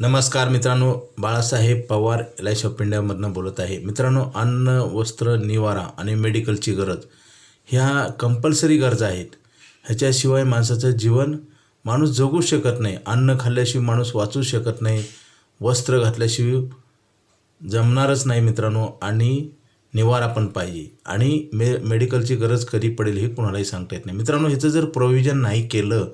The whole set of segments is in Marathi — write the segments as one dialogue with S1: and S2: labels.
S1: नमस्कार मित्रांनो Balasaheb Pawar L I of इंडियामधनं बोलत आहे. मित्रांनो अन्न वस्त्र निवारा आणि मेडिकलची गरज ह्या कंपल्सरी गरजा आहेत. ह्याच्याशिवाय माणसाचं जीवन माणूस जगू शकत नाही. अन्न खाल्ल्याशिवाय माणूस वाचू शकत नाही. वस्त्र घातल्याशिवाय जमणारच नाही मित्रांनो आणि निवारा पण पाहिजे. आणि मे मेडिकलची गरज कधी पडेल हे कोणालाही सांगता येत नाही. मित्रांनो ह्याचं जर प्रोव्हिजन नाही केलं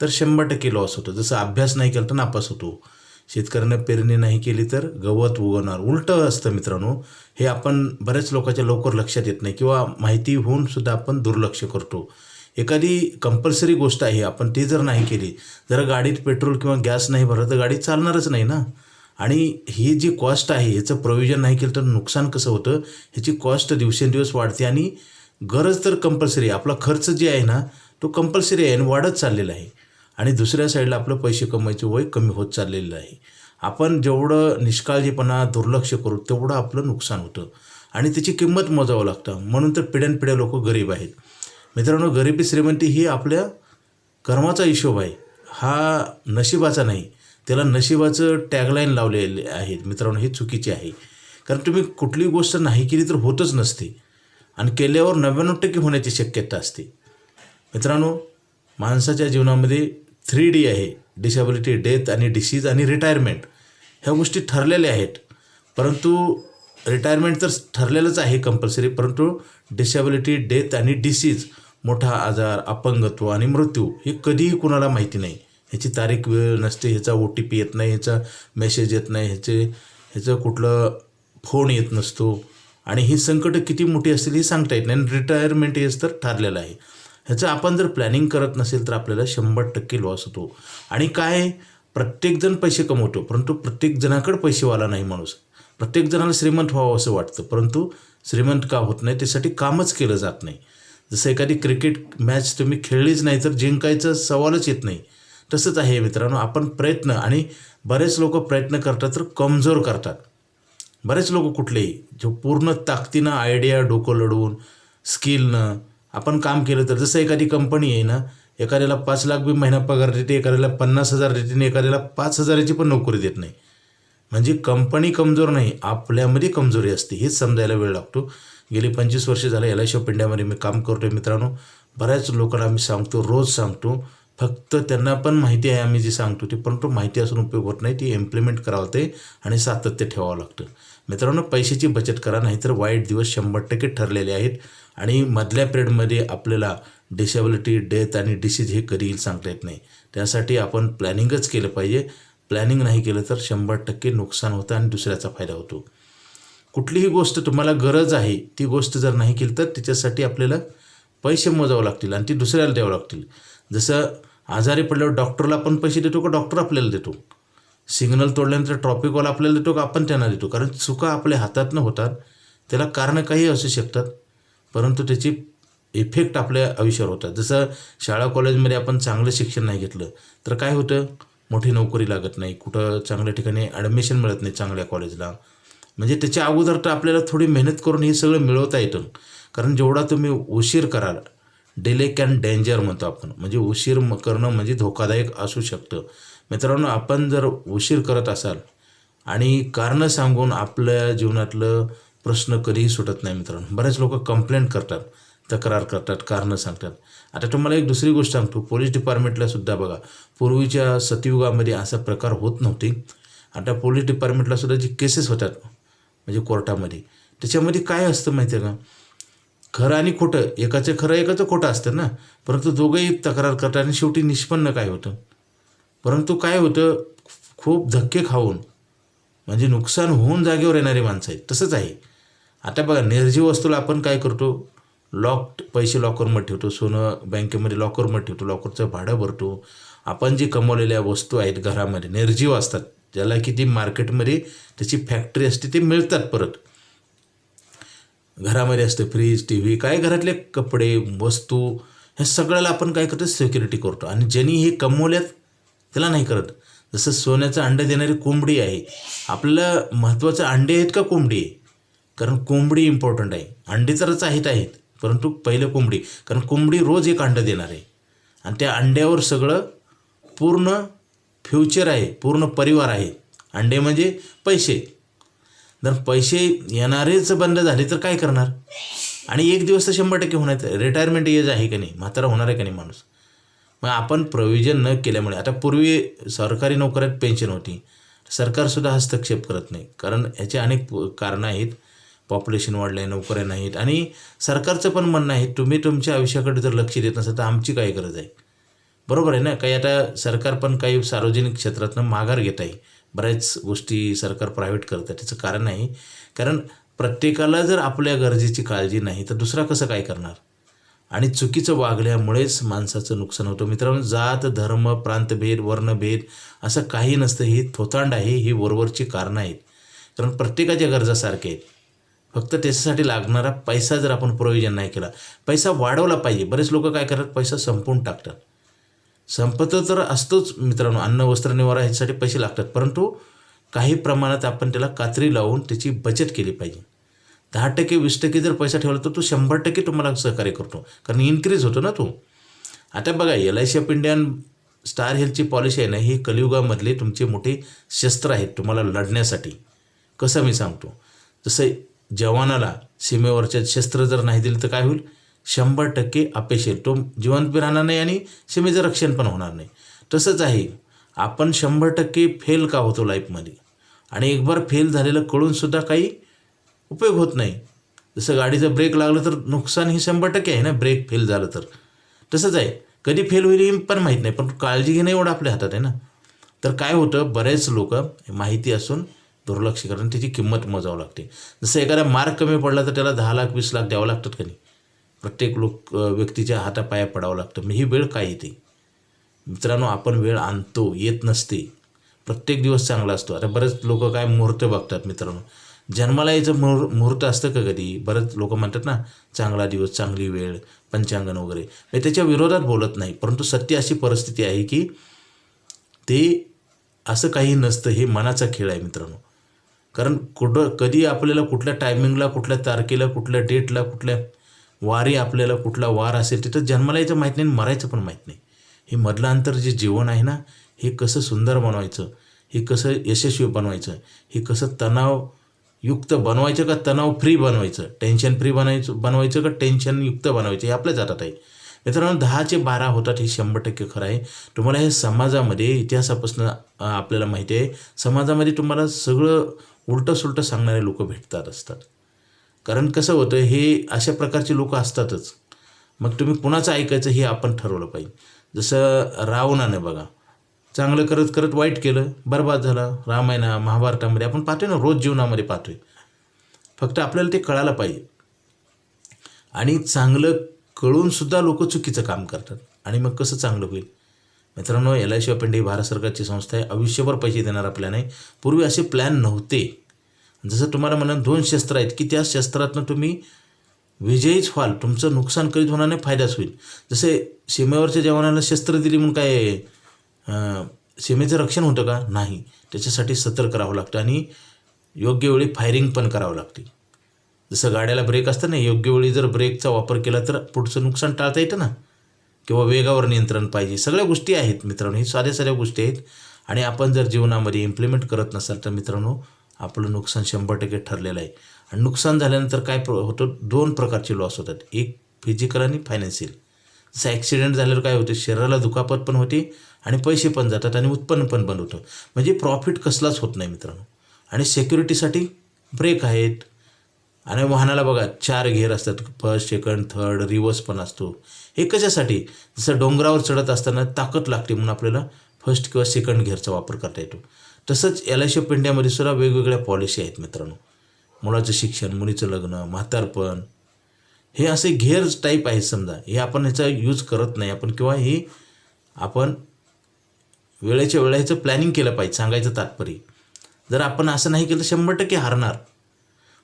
S1: तर शंभर टक्के लॉस होतो. जसं अभ्यास नाही केला तर नापास होतो. शेतकऱ्यांना पेरणी नाही केली तर गवत उगवणार. उलटं असतं मित्रांनो हे आपण बऱ्याच लोकांच्या लवकर लक्षात येत नाही किंवा माहिती होऊन सुद्धा आपण दुर्लक्ष करतो. एखादी कंपल्सरी गोष्ट आहे आपण ती जर नाही केली जर गाडीत पेट्रोल किंवा गॅस नाही भरलं तर गाडी चालणारच नाही ना? आणि ही जी कॉस्ट आहे याचं प्रोव्हिजन नाही केलं तर नुकसान कसं होतं? ह्याची कॉस्ट दिवसेंदिवस वाढते आणि गरज तर कंपल्सरी आहे. आपला खर्च जे आहे ना तो कंपल्सरी आहे आणि वाढत चाललेला आहे. आणि दुसऱ्या साईडला आपलं पैसे कमवायचं वय कमी होत चाललेलं आहे. आपण जेवढं निष्काळजीपणा दुर्लक्ष करू तेवढं आपलं नुकसान होतं. आणि त्याची किंमत मोजावं लागतं. म्हणून तर पिढ्यानपिढ्या लोक गरीब आहेत. मित्रांनो गरिबी श्रीमंती ही आपल्या कर्माचा हिशोब आहे. हा नशिबाचा नाही. त्याला नशिबाचं टॅगलाईन लावलेले आहेत. मित्रांनो हे चुकीचे आहे. कारण तुम्ही कुठली गोष्ट नाही केली तर होतच नसते. आणि केल्यावर नव्याण्णव टक्के होण्याची शक्यता असते. मित्रांनो माणसाच्या जीवनामध्ये थ्री डी आहे डिसेबिलिटी डेथ आणि डिसीज आणि रिटायरमेंट ह्या गोष्टी ठरलेल्या आहेत. परंतु रिटायरमेंट तर ठरलेलंच आहे कंपल्सरी परंतु डिसेबिलिटी डेथ आणि डिसीज मोठा आजार अपंगत्व आणि मृत्यू हे कधीही कुणाला माहिती नाही. ह्याची तारीख वेळ नसते ह्याचा ओ टी पी येत नाही ह्याचा मेसेज येत नाही ह्याचे ह्याचं कुठलं फोन येत नसतो. आणि ही संकटं किती मोठी असतील हे सांगता येत नाही. आणि रिटायरमेंट हेच तर ठरलेलं आहे. ह्याचं आपण जर प्लॅनिंग करत नसेल तर आपल्याला शंभर टक्के लॉस होतो. आणि काय? प्रत्येकजण पैसे कमवतो परंतु प्रत्येकजणाकडे पैसेवाला नाही माणूस. प्रत्येकजणाला श्रीमंत व्हावं असं वाटतं परंतु श्रीमंत का होत नाही? त्यासाठी कामच केलं जात नाही. जसं एखादी क्रिकेट मॅच तुम्ही खेळलीच नाही तर जिंकायचं सवालच येत नाही. तसंच आहे मित्रांनो आपण प्रयत्न आणि बरेच लोक प्रयत्न करतात तर कमजोर करतात. बरेच लोक कुठलेही जो पूर्ण ताकदीनं आयडिया डोकं लढवून स्किलनं आपण काम केलं तर जसं एखादी कंपनी आहे ना एखाद्याला पाच लाख बी महिना पगार देते एखाद्याला पन्नास हजार देते आणि एखाद्याला पाच हजाराची पण नोकरी देत नाही. म्हणजे कंपनी कमजोर नाही आपल्यामध्ये कमजोरी असते हेच समजायला वेळ लागतो. गेली पंचवीस वर्ष झालं एल आय ऑफ इंडियामध्ये मी काम करतो आहे मित्रांनो. बऱ्याच लोकांना आम्ही सांगतो रोज सांगतो. फक्त त्यांना पण माहिती आहे आम्ही जे सांगतो ते परंतु माहिती असून उपयोग होत नाही ती इम्प्लिमेंट करावं ते आणि सातत्य ठेवावं लागतं. मित्रांनो पैशाची बचत करा नाहीतर वाईट दिवस शंभर टक्के ठरलेले आहेत. आणि मधल्या पिरियडमध्ये आपल्याला डिसेबिलिटी डेथ आणि डिसीज हे कधी येईल सांगता येत नाही. त्यासाठी आपण प्लॅनिंगच केलं पाहिजे. प्लॅनिंग नाही केलं तर शंभर टक्के नुकसान होतं आणि दुसऱ्याचा फायदा होतो. कुठलीही गोष्ट तुम्हाला गरज आहे ती गोष्ट जर नाही केली तर त्याच्यासाठी आपल्याला पैसे मोजावं लागतील आणि ती दुसऱ्याला द्यावं लागतील. जसं आजारी पडल्यावर डॉक्टरला आपण पैसे देतो का डॉक्टर आपल्याला देतो? सिग्नल तोडल्यानंतर ट्रॉफिकवाला आपल्याला देतो का? आपण त्यांना देतो. कारण चुका आपल्या हातातनं होतात. त्याला कारणं काही असू शकतात. परंतु त्याची इफेक्ट आपल्या आयुष्यावर होतात. जसं शाळा कॉलेजमध्ये आपण चांगलं शिक्षण नाही घेतलं तर काय होतं? मोठी नोकरी लागत नाही. कुठं चांगल्या ठिकाणी ॲडमिशन मिळत नाही चांगल्या कॉलेजला म्हणजे त्याच्या अगोदर तर आपल्याला थोडी मेहनत करून हे सगळं मिळवता येतं. कारण जेवढा तुम्ही उशीर कराल डिले कॅन डेंजर म्हणतो आपण. म्हणजे उशीर करणं म्हणजे धोकादायक असू शकतं. मित्रांनो आपण जर उशीर करत असाल आणि कारणं सांगून आपल्या जीवनातलं प्रश्न कधीही सुटत नाही मित्रांनो. बरेच लोक कंप्लेंट करतात तक्रार करतात कारणं सांगतात. आता तुम्हाला एक दुसरी गोष्ट सांगतो. पोलीस डिपार्टमेंटला सुद्धा बघा. पूर्वीच्या सतयुगामध्ये असा प्रकार होत नव्हते. आता पोलीस डिपार्टमेंटला सुद्धा जी केसेस होतात म्हणजे कोर्टामध्ये त्याच्यामध्ये काय असतं माहिती आहे का? खरं आणि खोटं एकाचं खरं एकाचं खोटं असतं ना. परंतु दोघंही तक्रार करतात आणि शेवटी निष्पन्न काय होतं? परंतु काय होतं? खूप धक्के खाऊन म्हणजे नुकसान होऊन जागेवर येणारी माणसं आहेत. तसंच आहे. आता बघा निर्जीव वस्तूला आपण काय करतो? लॉक पैसे लॉकरमध्ये ठेवतो सोनं बँकेमध्ये लॉकरमध्ये ठेवतो लॉकरचं भाडं भरतो. आपण जी कमवलेल्या वस्तू आहेत घरामध्ये निर्जीव असतात ज्याला की ती मार्केटमध्ये त्याची फॅक्टरी असते ते मिळतात परत. घरामध्ये असतं फ्रीज टी व्ही काय घरातले कपडे वस्तू ह्या सगळ्याला आपण काय करतो? सिक्युरिटी करतो. आणि ज्यांनी हे कमवल्यात त्याला नाही करत. जसं सोन्याचं अंडे देणारी कोंबडी आहे आपल्याला महत्त्वाचं अंडे आहेत का कोंबडी? आहे कारण कोंबडी इम्पॉर्टंट आहे. अंडी तरच आहेत आहेत परंतु पहिलं कोंबडी. कारण कोंबडी रोज एक अंडं देणार आहे. आणि त्या अंड्यावर सगळं पूर्ण फ्युचर आहे पूर्ण परिवार आहे. अंडे म्हणजे पैसे. जर पैसे येणारेच बंद झाले तर काय करणार? आणि एक दिवस तर शंभर टक्के होणार रिटायरमेंट एज आहे का नाही? म्हातारा होणार आहे का नाही माणूस? मग आपण प्रोव्हिजन न केल्यामुळे आता पूर्वी सरकारी नोकऱ्यात पेन्शन होती. सरकारसुद्धा हस्तक्षेप करत नाही. कारण याचे अनेक कारणं आहेत. पॉप्युलेशन वाढलं आहे नोकऱ्या नाहीत. आणि सरकारचं पण म्हणणं आहे तुम्ही तुमच्या आयुष्याकडे जर लक्ष देत नसाल तर आमची काय गरज आहे? बरोबर आहे ना? काही आता सरकार पण काही सार्वजनिक क्षेत्रातनं माघार घेत आहे. बऱ्याच गोष्टी सरकार प्रायव्हेट करतं त्याचं कारण आहे कारण प्रत्येकाला जर आपल्या गरजेची काळजी नाही तर दुसरा कसं काय करणार? आणि चुकीचं वागल्यामुळेच माणसाचं नुकसान होतं. मित्रांनो जात धर्म प्रांतभेद वर्णभेद असं काही नसतं. ही थोतांड आहे ही वरवरची कारणं आहेत. कारण प्रत्येकाच्या गरजा सारख्या आहेत. फक्त त्याच्यासाठी लागणारा पैसा जर आपण प्रयोजन नाही केला पैसा वाढवला पाहिजे. बरेच लोक काय करतात पैसा संपवून टाकतात. संपत तर असतोच मित्रांनो अन्न वस्त्र निवारा ह्यासाठी पैसे लागतात. परंतु काही प्रमाणात आपण त्याला कात्री लावून त्याची बचत केली पाहिजे. दहा टक्के वीस टक्के जर पैसा ठेवला तर तो शंभर टक्के तुम्हाला सहकार्य करतो. कारण इन्क्रीज होतो ना तो. आता बघा L I C of Indian star हेल्थची policy आहे ना ही कलियुगामधले तुमचे मोठे शस्त्र आहेत तुम्हाला लढण्यासाठी. कसं मी सांगतो? जसं जवानाला सीमेवरच्या शस्त्र जर नाही दिलं तर काय होईल? शंभर टक्के अपेक्षित येईल. तो जिवंत बी राहणार नाही आणि सीमेचं रक्षण पण होणार नाही. तसंच आहे. आपण शंभर टक्के फेल का होतो लाईफमध्ये आणि एक बार फेल झालेलं कळूनसुद्धा काही उपयोग होत नाही. जसं गाडीचं ब्रेक लागलं तर नुकसान ही शंभर टक्के आहे ना? ब्रेक फेल झालं तर. तसंच आहे. कधी फेल होईल हे पण माहीत नाही पण काळजी घेणं एवढं आपल्या हातात आहे ना? तर काय होतं? बरेच लोक माहिती असून दुर्लक्ष करून त्याची किंमत मोजावं लागते. जसं एखादा मार्क कमी पडला तर त्याला दहा लाख वीस लाख द्यावं लागतात का नाही? प्रत्येक लोक व्यक्तीच्या हातापाया पडावं लागतं. मग ही वेळ काय येते? मित्रांनो आपण वेळ आणतो येत नसते. प्रत्येक दिवस चांगला असतो. आता बरेच लोक काय मुहूर्त बघतात मित्रांनो. जन्माला यायचं मुहूर मुहूर्त असतं का कधी? बरेच लोक म्हणतात ना चांगला दिवस चांगली वेळ पंचांगण वगैरे. मी त्याच्या विरोधात बोलत नाही परंतु सत्य अशी परिस्थिती आहे की ते असं काही नसतं हे मनाचा खेळ आहे मित्रांनो. कारण कुठं कधी आपल्याला कुठल्या टायमिंगला कुठल्या तारखेला कुठल्या डेटला कुठल्या वारी आपल्याला कुठला वार असेल तिथं जन्माला यायचं माहीत नाही आणि मरायचं पण माहीत नाही. हे मधलं अंतर जे जीवन आहे ना हे कसं सुंदर बनवायचं हे कसं यशस्वी बनवायचं हे कसं तणावयुक्त बनवायचं का तणाव फ्री बनवायचं? टेन्शन फ्री बनवायचं बनवायचं का टेन्शनयुक्त बनवायचं? हे आपल्याच हातात आहे. मित्रांनो दहाचे बारा होतात हे शंभर टक्के खरं आहे. तुम्हाला हे समाजामध्ये इतिहासापासून आपल्याला माहिती आहे. समाजामध्ये तुम्हाला सगळं उलटं सुलटं सांगणारे लोक भेटतात असतात. कारण कसं होतं हे अशा प्रकारचे लोक असतातच. मग तुम्ही कुणाचं ऐकायचं हे आपण ठरवलं पाहिजे. जसं रावणानं बघा चांगलं करत करत वाईट केलं बरबाद झालं. रामायणा महाभारतामध्ये आपण पाहतोय ना रोज जीवनामध्ये पाहतोय. फक्त आपल्याला ते कळायला पाहिजे. आणि चांगलं कळूनसुद्धा लोक चुकीचं काम करतात. आणि मग कसं चांगलं होईल? मित्रांनो L I C of India ही भारत सरकारची संस्था आहे. आयुष्यभर पैसे देणारा प्लॅन आहे पूर्वी असे प्लॅन नव्हते. जसं तुम्हाला म्हणा दोन शस्त्र आहेत की त्या शस्त्रातनं तुम्ही विजयीच व्हाल. तुमचं नुकसान करीत होणार नाही फायदाच होईल. जसे सीमेवरच्या जवानाला शस्त्र दिली म्हणून काय सीमेचं रक्षण होतं का? नाही. त्याच्यासाठी सतर्क करावं लागतं आणि योग्य वेळी फायरिंग पण करावं लागते. जसं गाड्याला ब्रेक असतं ना योग्य वेळी जर ब्रेकचा वापर केला तर पुढचं नुकसान टाळता येतं ना? किंवा वेगावर नियंत्रण पाहिजे. सगळ्या गोष्टी आहेत मित्रांनो. ही साध्या साध्या गोष्टी आहेत. आणि आपण जर जीवनामध्ये इम्प्लिमेंट करत नसाल तर मित्रांनो आपलं नुकसान शंभर टक्के ठरलेलं आहे. आणि नुकसान झाल्यानंतर काय प्र होतं? दोन प्रकारचे लॉस होतात. एक फिजिकल आणि फायनान्शियल जसं ॲक्सिडेंट झाल्यावर काय होते? शरीराला दुखापत पण होते आणि पैसे पण जातात आणि उत्पन्न पण बंद होतं. म्हणजे प्रॉफिट कसलाच होत नाही मित्रांनो. आणि सेक्युरिटीसाठी ब्रेक आहेत. आणि वाहनाला बघा चार घेर असतात. फर्स्ट सेकंड थर्ड रिवर्स पण असतो. हे कशासाठी? जसं डोंगरावर चढत असताना ताकद लागते म्हणून आपल्याला फर्स्ट किंवा सेकंड घेरचा वापर करता येतो. तसंच एल आय सी ऑफ इंडियामध्ये सुद्धा वेगवेगळ्या पॉलिसी आहेत मित्रांनो. मुलाचं शिक्षण मुलीचं लग्न म्हातारपण. हे असे घेर टाईप आहेत समजा. हे आपण ह्याचा यूज करत नाही. आपण किंवा हे आपण वेळेच्या वेळेचं ह्याचं प्लॅनिंग केलं पाहिजे सांगायचं तात्पर्य. जर आपण असं नाही केलं शंभर टक्के हारणार.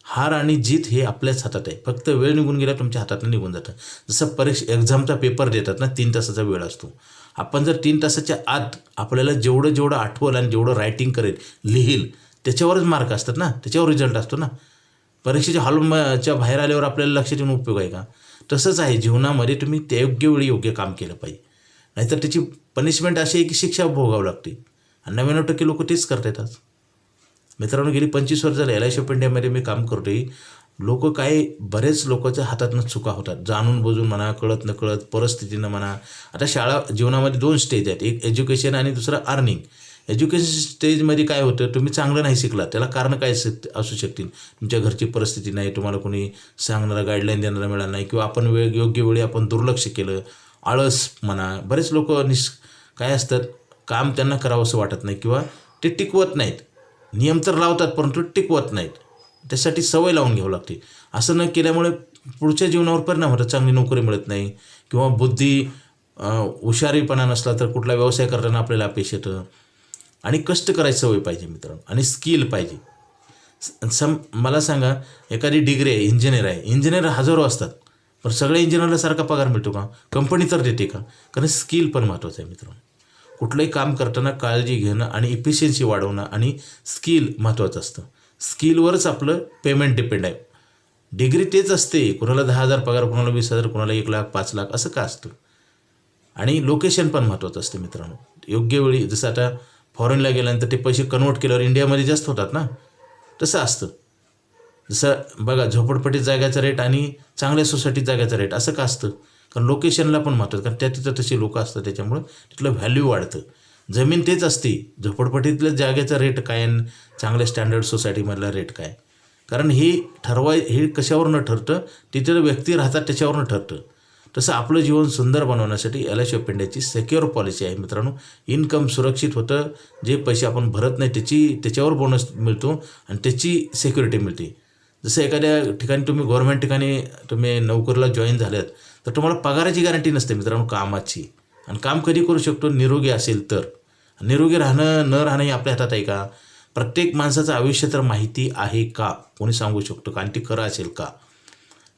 S1: हार आणि जीत हे आपल्याच हातात आहे. फक्त वेळ निघून गेला तुमच्या हातातनं निघून जातं. जसं परीक्षा एक्झामचा पेपर देतात ना तीन तासाचा वेळ असतो. आपण जर तीन तासाच्या आत आपल्याला जेवढं जेवढं आठवलं आणि जेवढं रायटिंग करेल लिहील त्याच्यावरच मार्क असतात ना त्याच्यावर रिझल्ट असतो ना. परीक्षेच्या हॉलच्या बाहेर आल्यावर आपल्याला लक्ष देऊन उपयोग आहे का? तसंच आहे जीवनामध्ये तुम्ही त्या योग्य वेळी योग्य काम केलं पाहिजे. नाहीतर त्याची पनिशमेंट अशी आहे की शिक्षा भोगावं लागते. आणि नव्याण्णव टक्के लोक तेच करतात आज. मित्रांनो गेली पंचवीस वर्ष झाले एल आय सी ऑफ इंडियामध्ये मी काम करतोय. लोक काय बरेच लोकांच्या हातातनं चुका होतात. जाणून बुजून म्हणा कळत नकळत परिस्थितीनं म्हणा. आता शाळा जीवनामध्ये दोन स्टेज आहेत. एक एज्युकेशन आणि दुसरं अर्निंग एज्युकेशन स्टेजमध्ये काय होतं? तुम्ही चांगलं नाही शिकला त्याला कारण काय असू शकतील? तुमच्या घरची परिस्थिती नाही. तुम्हाला कोणी सांगणारा गाईडलाईन देणारा मिळाला नाही. किंवा आपण वेळ योग्य वेळी आपण दुर्लक्ष केलं आळस म्हणा. बरेच लोक निस काय असतात? काम त्यांना करावंसं वाटत नाही. किंवा ते टिकवत नाहीत. नियम तर लावतात परंतु टिकवत नाहीत. त्यासाठी सवय लावून घ्यावं लागते. असं न केल्यामुळे पुढच्या जीवनावर परिणाम होतात. चांगली नोकरी मिळत नाही किंवा बुद्धी हुशारीपणा नसला तर कुठला व्यवसाय करताना आपल्याला अपयश येतं. आणि कष्ट करायची सवय पाहिजे मित्रांनो. आणि स्किल पाहिजे. सम मला सांगा एखादी डिग्री आहे इंजिनियर आहे. इंजिनियर हजारो असतात. पण सगळ्या इंजिनियरला सारखा पगार मिळतो का? कंपनी तर देते का? कारण स्किल पण महत्त्वाचं आहे मित्रांनो. कुठलंही काम करताना काळजी घेणं आणि इफिशियन्सी वाढवणं आणि स्किल महत्त्वाचं असतं. स्किलवरच आपलं पेमेंट डिपेंड आहे. डिग्री तेच असते. कुणाला दहा हजार पगार कुणाला वीस हजार कुणाला एक लाख पाच लाख असं का असतं? आणि लोकेशन पण महत्त्वाचं असते मित्रांनो. योग्य वेळी जसं आता फॉरेनला गेल्यानंतर ते पैसे कन्वर्ट केल्यावर इंडियामध्ये जास्त होतात ना? तसं असतं. जसं बघा झोपडपट्टीत जाग्याचा रेट आणि चांगल्या सोसायटीत जाग्याचा रेट असं का असतं? कारण लोकेशनला पण महत्त्व कारण त्या तिथं तशी लोकं असतात. त्याच्यामुळं तिथलं व्हॅल्यू वाढतं. जमीन तेच असते. झोपडपट्टीतल्या जागेचा रेट काय आणि चांगल्या स्टँडर्ड सोसायटीमधला रेट काय? कारण हे ठरवाय हे कशावरनं ठरतं? तिथे व्यक्ती राहतात त्याच्यावरनं ठरतं. तसं आपलं जीवन सुंदर बनवण्यासाठी एल आय ऑफ इंडियाची सेक्युअर पॉलिसी आहे मित्रांनो. इन्कम सुरक्षित होतं. जे पैसे आपण भरत नाही त्याची त्याच्यावर बोनस मिळतो आणि त्याची सिक्युरिटी मिळते. जसं एखाद्या ठिकाणी तुम्ही गव्हर्मेंट ठिकाणी तुम्ही नोकरीला जॉईन झाल्यात. तर तुम्हाला पगाराची गॅरंटी नसते मित्रांनो कामाची. आणि काम कधी करू शकतो? निरोगी असेल तर. निरोगी राहणं न राहणं हे आपल्या हातात आहे का? प्रत्येक माणसाचं आयुष्य तर माहिती आहे का? कोणी सांगू शकतो का? आणि ते खरं असेल का?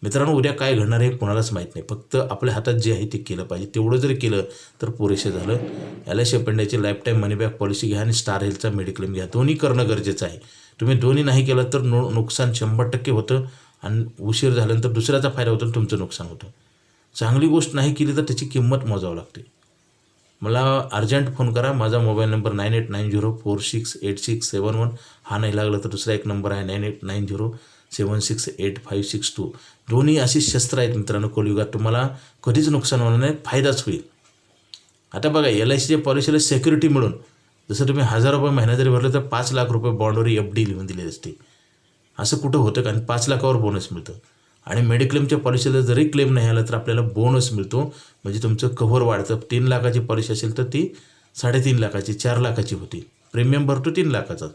S1: मित्रांनो उद्या काय घडणार आहे कोणालाच माहीत नाही. फक्त आपल्या हातात जे आहे ते केलं पाहिजे. तेवढं जरी केलं तर पुरेसे झालं. L I C of life time policy घ्या आणि स्टार हेल्थचा मेडिक्लेम घ्या. दोन्ही करणं गरजेचं आहे. तुम्ही दोन्ही नाही केलं तर नो नुकसान शंभर टक्के होतं. आणि उशीर झाल्यानंतर दुसऱ्याचा फायदा होतो आणि तुमचं नुकसान होतं. चांगली गोष्ट नाही केली तर त्याची किंमत मोजावं लागते. मला अर्जंट फोन करा. माझा mobile number nine eight nine zero four six eight six seven one. हा नाही लागला तर दुसरा एक नंबर आहे nine eight nine zero seven six eight five six two. दोन्ही अशी शस्त्र आहेत मित्रांनो कोलयुगात. तुम्हाला कधीच नुकसान होणार नाही. फायदाच होईल. आता बघा एल आय सीच्या पॉलिसीला सेक्युरिटी मिळून जसं तुम्ही हजार रुपये महिना जरी भरलं तर पाच लाख रुपये बॉन्डवर एफ डी लिहून दिली असते. असं कुठं होतं का? आणि पाच लाखावर बोनस मिळतं. आणि मेडिक्लेमच्या पॉलिसीला जरी क्लेम नाही आला तर आपल्याला बोनस मिळतो. म्हणजे तुमचं कव्हर वाढतं. तीन लाखाची पॉलिसी असेल तर ती साडेतीन लाखाची चार लाखाची होती. प्रीमियम भरतो तीन लाखाचा.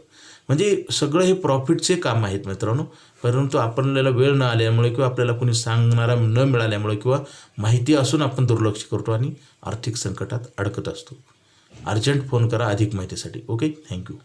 S1: म्हणजे सगळं हे प्रॉफिटचे काम आहेत मित्रांनो. परंतु आपल्याला वेळ न आल्यामुळे किंवा आपल्याला कोणी सांगणारा न मिळाल्यामुळे किंवा माहिती असून आपण दुर्लक्ष करतो आणि आर्थिक संकटात अडकत असतो. अर्जंट फोन करा अधिक माहितीसाठी. Okay thank you